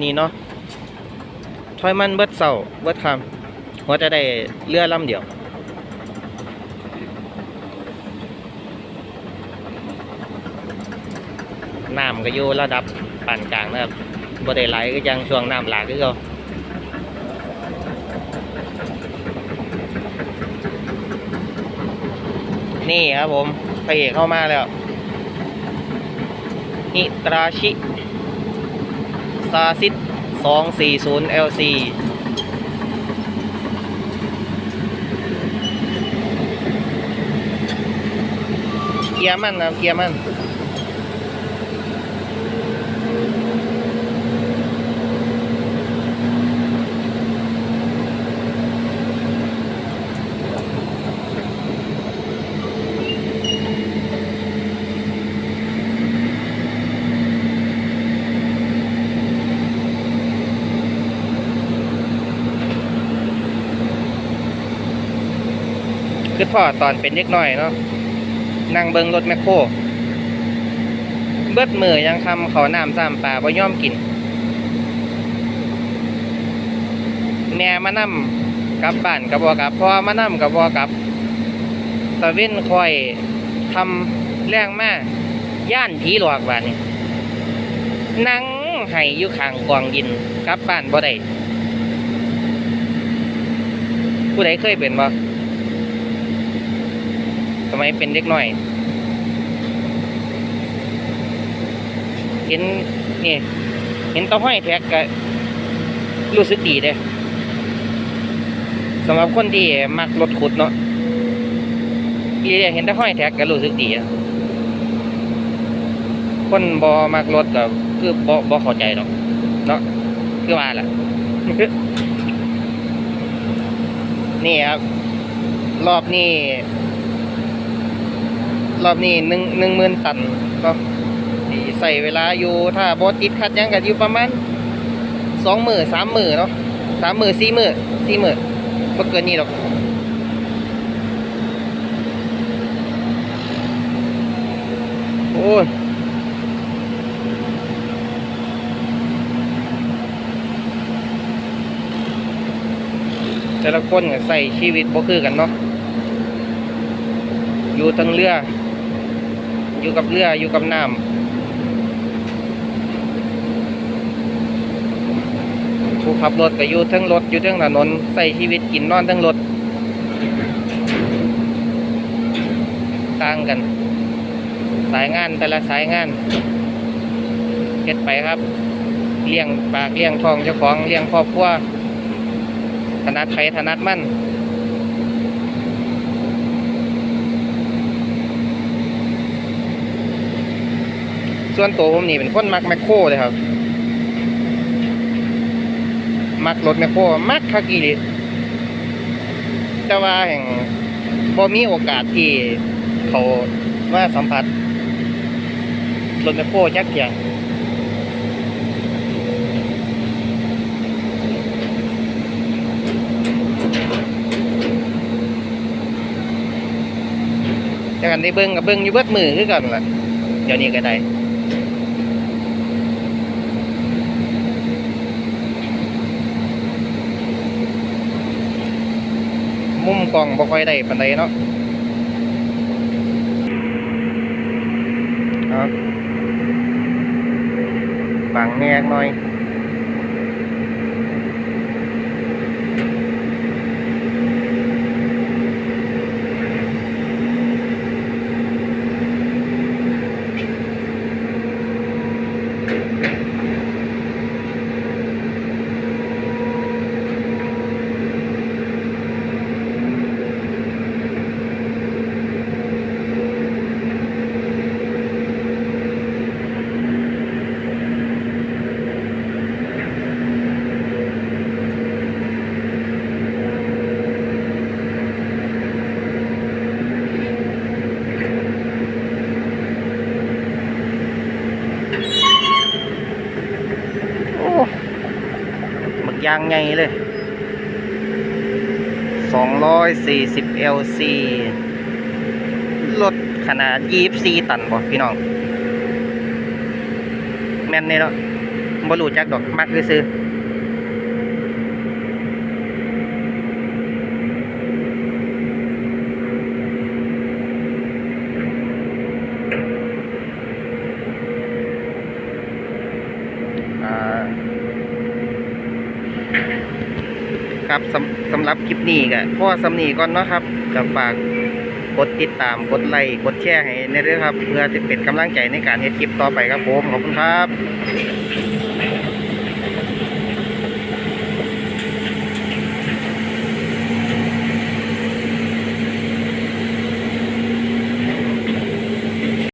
นี่เนาะถอยมันเบิดเสาเบิดคำว่าจะได้เรือลำเดียวน้ำก็อยู่ระดับปานกลางนะครับบ่ได้ไหลก็ยังช่วงน้ำหลากคือเก่านี่ครับผมพระเอกเข้ามาแล้วนิตราชิ ซาซิต 240 LC เกียร์มันนะเกียร์มัน คือพ่อตอนเป็นเด็กน้อยเนาะนั่งเบิงรถแมคโครเบิดมือยังคำเขาน้ำซ้ำปลาบ่ย่อมกินแม่มานํกลับบ้านกับบ่กลับพ่อมานํกับบ่กลับตะเว้นคอยทำแรงมากย่านผีหลอกบ้านนี้นั่งไห้อยู่ข้างกองดินกลับบ้านบ่ได้ผู้ใดเคยเป็นบ่ สมัยเป็นเด็กน้อย เห็นนี่เห็นเต้าห้อยแท็กก็รู้สึกดีเด้สำหรับคนที่มักรถขุดเนาะอีเดียเห็นเต้าห้อยแท็กก็รู้สึกดีอะคนบอมักรถก็คือบอบอเข้าใจหรอกเนาะคือว่าล่ะนี่ครับ รอบนี้ รอบนี้หนึ่งหนึ่งหมื่นตันเนาะใส่เวลาอยู่ถ้าบอติดขัดยังกันอยู่ประมาณสองหมือสามหมือเนาะสามหมือสี่หมือสี่หมือบ่เกินนี้หรอกโอ้ยแต่ละคนใส่ชีวิตบ่คือกันเนาะอยู่ทั้งเรือ อยู่กับเรืออยู่กับน้ำผู้ขับรถก็อยู่ทั้งรถอยู่ทั้งถนนใส่ชีวิตกินนอนทั้งรถต่างกัน สายงานแต่ละสายงานเฮ็ดไปครับเลี้ยงปากเลี้ยงทองเจ้าของเลี้ยงครอบครัวถนัดไผถนัดมัน ส่วนตัวผมนี่เป็นคนมักแมคโครเลยครับ มักรถแมคโครมักคักอีหลีแต่ว่าแห่งบ่มีโอกาสที่เขาว่าสัมผัสรถแมคโครจักอย่างจากกันได้เบิ่งกับเบิ่งอยู่เบิดมือคือกันล่ะ เดี๋ยวนี้ก็ได้ กล้องบ่ค่อยได้ปานใดเนาะครับังแงกหน่อยางไงเลย 240 LC รถขนาด 24 ตันบ่พี่น้อง แม่นนี่เนาะบ่รู้จักดอก มักซื้อ ครับสำสำหรับคลิปนี้ก็พ่อสำนีก่อนเนาะครับก็ฝากกดติดตามกดไลค์กดแชร์ให้ในเรื่องครับ เพื่อจะเป็นกำลังใจในการเฮ็ดคลิปต่อไปครับผมขอบคุณครับ